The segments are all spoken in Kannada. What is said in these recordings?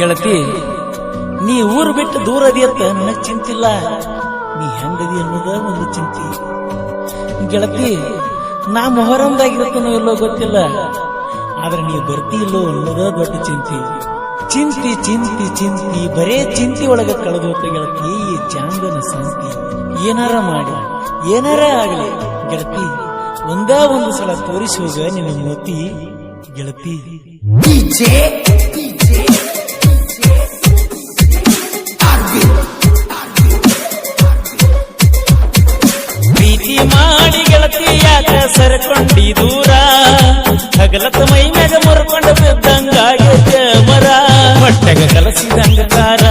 ಗೆಳತಿ, ನೀ ಊರು ಬಿಟ್ಟು ದೂರ ಅದಿಯತ್ತ ನನಗ್ ಚಿಂತಿಲ್ಲ. ನೀ ಹೆಂಗದಿ ಅನ್ನೋದ ಒಂದು ಚಿಂತಿ. ಗೆಳತಿ, ನಾ ಮೊಹರಂದಾಗಿರುತ್ತನೋ ಇಲ್ಲೋ ಗೊತ್ತಿಲ್ಲ. ಆದ್ರೆ ನೀ ಬರ್ತಿ ಇಲ್ಲೋ ಅನ್ನೋದ ದೊಡ್ಡ ಚಿಂತಿ. ಚಿಂತಿ ಚಿಂತಿ ಚಿಂತಿ, ಬರೇ ಚಿಂತಿ ಒಳಗ ಕಳೆದು ಹೋಗ್ತ ಗೆಳತಿ, ಈ ಚಾಂದನ ಸಂತಿ. ಏನಾರ ಮಾಡಿ, ಏನಾರ ಆಗಲಿ. ಗೆಳತಿ, ಒಂದೇ ಒಂದು ಸಲ ತೋರಿಸುವಾಗ ನಿನ್ನ ಮತಿ ಗೆಳತಿ. ಪ್ರೀತಿ ಮಾಡಿ ಗೆಳತಿ ಯಾಕ ಸರಕೊಂಡಿ ದೂರ ಹಗಲತ ಮೈ ಮ್ಯಾಗ ಮುರ್ಕೊಂಡು ಬಿದ್ದಂಗಾಗೈತೆ ಮರ. ಹೊಟ್ಟೆಗ ಕಲಸಿದಂಗ ಕಾರ,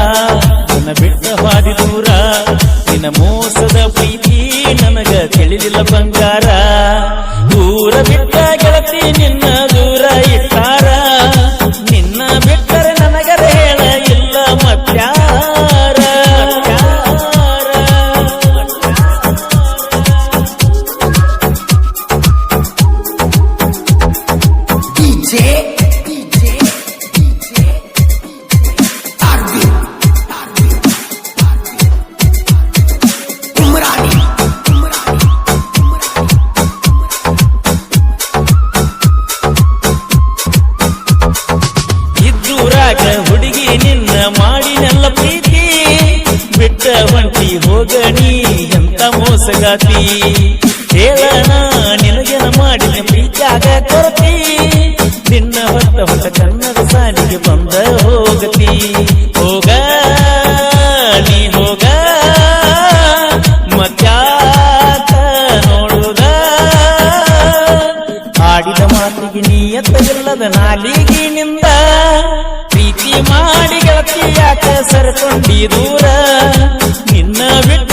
ನನ್ನ ಬಿಟ್ಟ ಹಾದಿ ದೂರ. ನಿನ್ನ ಮೋಸದ ಪ್ರೀತಿ ನನಗ ತಿಳಿದಿಲ್ಲ ಬಂಗಾರ. ದೂರ ಬಿಟ್ಟ DJ, DJ, DJ, Arvin, Arvin, Umrani, Umrani, ಇದ್ದೂರಾಗ ಹುಡುಗಿ ನಿನ್ನ ಮಾಡಿನೆಲ್ಲ ಪ್ರೀತಿ ಬಿಟ್ಟ ಹೊಂಟಿ ಹೋಗಣಿ ಎಂತ ಮೋಸಗಾತಿ ಹೇಳಣ ನಿನಗೆನ ಮಾಡಿನ ಪ್ರೀತ್ಯಾಗ ಕೊರತಿ ನಿನ್ನ ಹೊತ್ತ ಹೊತ್ತ ಕನ್ನಡ ಸಾಲಿಗೆ ಬಂದ ಹೋಗತಿ. ಹೋಗ, ನೀ ಹೋಗ ಮತ್ಯಾಕ ನೋಡುದ. ಆಡಿದ ಮಾತಿಗೆ ನೀ ನಾಲಿಗೆ ನಿಂದ. ಪ್ರೀತಿ ಮಾಡಿ ಗೆಳತಿ ಯಾಕ ಸರಕೊಂಡಿ ದೂರ ನಿನ್ನ ಬಿಟ್ಟರ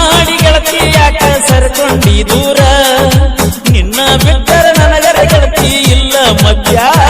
ಮಾಡಿ ಗೆಳತಿ ಯಾಕ ಸರ್ಕೊಂಡಿ ದೂರ? ನಿನ್ನ ಬಿಟ್ಟರೆ ನನಗರ ಗೆಳತಿ ಇಲ್ಲ ಮಧ್ಯಾರ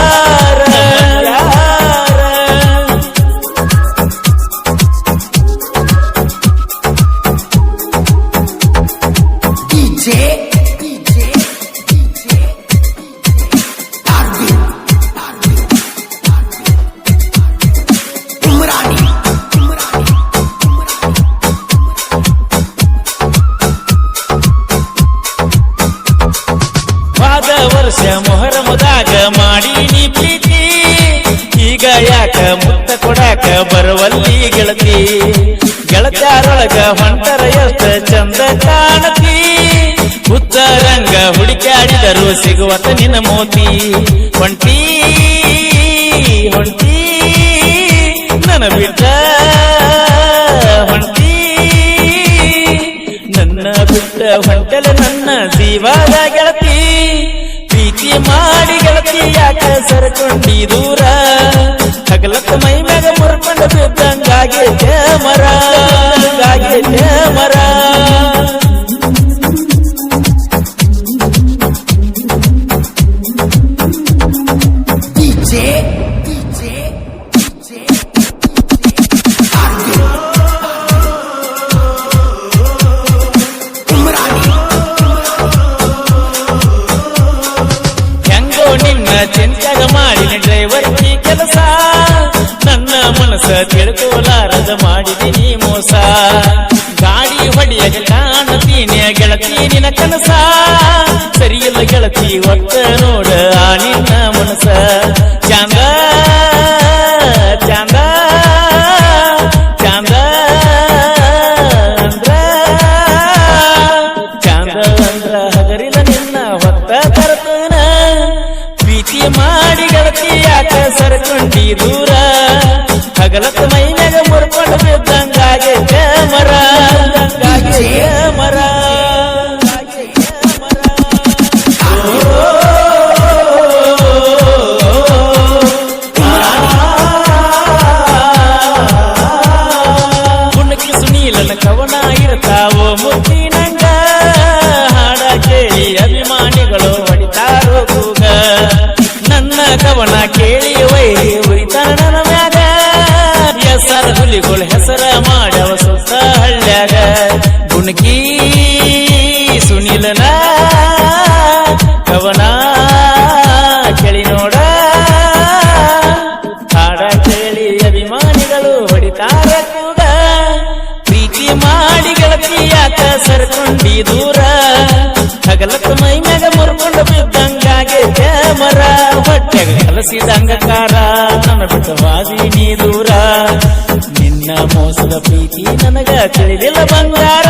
ಈಗ ಯಾಕ ಮುತ್ತ ಕೊಡಾಕ ಬರುವಲ್ಲಿ ಗೆಳತಿ. ಗೆಳತ್ಯಾರೊಳಗ ಹೊಂಟರ ಎಷ್ಟ ಚಂದ ಕಾಣತಿ. ಉತ್ತರಂಗ ಹುಡುಕಾಡಿದರು ಸಿಗುವತ ನಿನ್ನ ಮೋತಿ. ಹೊಂಟಿ ಹೊಂಟಿ, ನನ್ನ ಬಿಟ್ಟ. ಹೊಂಟಿ, ನನ್ನ ಬಿಟ್ಟ ಹೊಂಟಲ ನನ್ನ ಜೀವದ ಗೆಳತಿ. ಪ್ರೀತಿ ಮಾಡಿ ಗೆಳತಿ, ಯಾಕ ಸರಕೊಂಡಿ ದೂರ ಮೈ ಮ್ಯಾಗ ಮುರ್ಕೊಂಡು ಬಿದ್ದಂಗಾಗಿ ಮರ ಹಂಗಾಗಿ ಮರ. ಹೆಂಗೋ ನಿನ್ನ ಚಿಂತಾಗ ಮಾಡಿನ ಡ್ರೈವರ್ ಮನಸ್ಸ ತಿಳ್ಕೋಲಾರದ ಮಾಡಿದೀನಿ ಮೋಸ. ಗಾಡಿ ಹೊಡೆಯ ಕಾಣತೀನಿ ಗೆಳತಿ ನಿನ್ನ ಕನಸ. ಸರಿಯಲ್ಲ ಗೆಳತಿ ಒಟ್ಟ ನೋಡ ಆ ನಿನ್ನ ಮನಸ ಹುಲಿಗಳು ಹೆಸರ ಮಾಡವ ಸುತ್ತ ಹಳ್ಳ್ಯಾಗ. ಗುಣಕಿ ಸುನಿಲನ ಕವನ ಕೇಳಿ ನೋಡ. ಹಾಡ ಕೇಳಿ ಅಭಿಮಾನಿಗಳು ಹೊಡಿತಾರ ಕೂಡ. ಪ್ರೀತಿ ಮಾಡಿ ಗೆಳತಿಯಾತ ಸರ್ಕೊಂಡಿ ದೂರ. ಹಗಲ ಮೈ ಮ್ಯಾಗ ಮುರ್ಕೊಂಡು ಬಿದ್ದಂಗಾಗೆ ಮರ ಹೊಟ್ಟೆಗೆ ಕಲಸಿದಂಗ ಕಾರ, ನನ್ನ ಬಿಟ್ಟು ನೀ ದೂರ. ನಿನ್ನ ಮೋಸದ ಪ್ರೀತಿ ನನಗ ತಿಳಿದಿಲ್ಲ ಬಂಗಾರ.